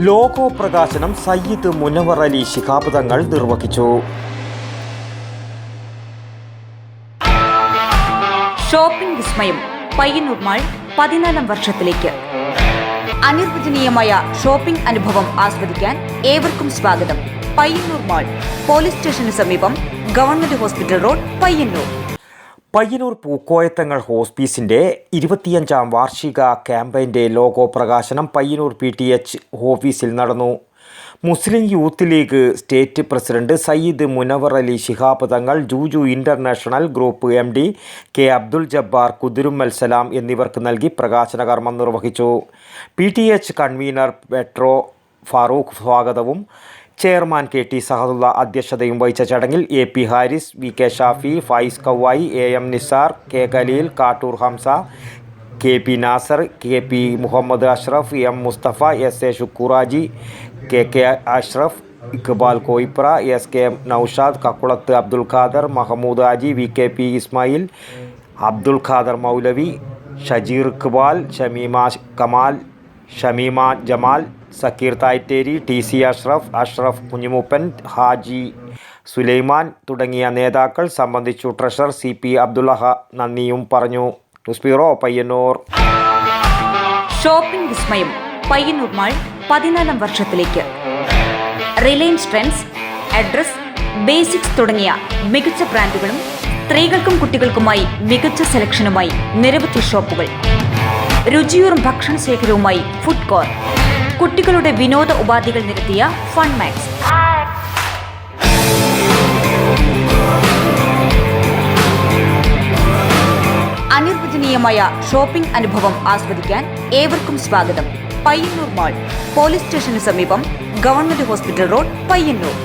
Logo പ്രകാശനം സയ്യിദ് മുനവർ അലി ശിഹാബ് തങ്ങൾ നിർവഹിച്ചു. Shopping വിസ്മയം പയ്യന്നൂർ മാൾ പതിനാലാം വർഷത്തിലേക്ക്. അനിർവചനീയമായ ഷോപ്പിംഗ് അനുഭവം ആസ്വദിക്കാൻ ഏവർക്കും സ്വാഗതം. പയ്യന്നൂർ മാൾ പോലീസ് സ്റ്റേഷന് സമീപം government hospital road Payyanur. Payyanur പൂക്കോയത്തങ്ങൾ ഹോസ്പീസിന്റെ ഇരുപത്തിയഞ്ചാം വാർഷിക ക്യാമ്പയിന്റെ ലോഗോ പ്രകാശനം പയ്യന്നൂർ പി ടി എച്ച് ഓഫീസിൽ നടന്നു. മുസ്ലിം youth league state president Sayyid Munavar Ali Shihab Thangal Juju international group M D K Abdul Jabbar Kuthirummal Salam എന്നിവർക്ക് നൽകി പ്രകാശന കർമ്മം നിർവഹിച്ചു. പി ടി എച്ച് കൺവീനർ പെട്രോ ഫാറൂഖ് സ്വാഗതവും ചെയർമാൻ കെ ടി സഹദുള്ള അധ്യക്ഷതയും വഹിച്ച ചടങ്ങിൽ A P Haris V K Shafi Faiz Kavayi A M Nisar K Khaleel Kattoor Hamza K P Nasar K P Muhammad Ashraf M Musthafa S A ഷുക്കൂറാജി K K Ashraf Iqbal Koyipra S K Noushad Kakkulath Abdul Khader Mahmood Haji V K P Ismail Abdul Khader Moulavi Shajeer Iqbal Shameema Kamal Shameema Jamal Sakkeer Thaytteri T C Ashraf Ashraf Kunhimoopan Haji Sulaiman തുടങ്ങിയ നേതാക്കൾ സംബന്ധിച്ചു treasurer C P അബ്ദുള്ളഹ നന്ദിയും പറഞ്ഞു. News bureau Payyanur. Shopping വിസ്മയം. Payyanur mall പതിനാലാം വർഷത്തിലേക്ക്. Reliance trends address basics തുടങ്ങിയ മികച്ച ബ്രാൻഡുകളും സ്ത്രീകൾക്കും കുട്ടികൾക്കുമായി മികച്ച സെലക്ഷനുമായി നിരവധി ഷോപ്പുകൾ. രുചിയൂറും ഭക്ഷണ ശേഖരവുമായി ഫുഡ് കോർട്ട്. കുട്ടികളുടെ വിനോദ ഉപാധികൾ നിരത്തിയ ഫൺ മാക്സ്. അനിർവചനീയമായ ഷോപ്പിംഗ് അനുഭവം ആസ്വദിക്കാൻ ഏവർക്കും സ്വാഗതം. പയ്യന്നൂർ മാൾ പോലീസ് സ്റ്റേഷന് സമീപം ഗവൺമെന്റ് ഹോസ്പിറ്റൽ റോഡ് പയ്യന്നൂർ.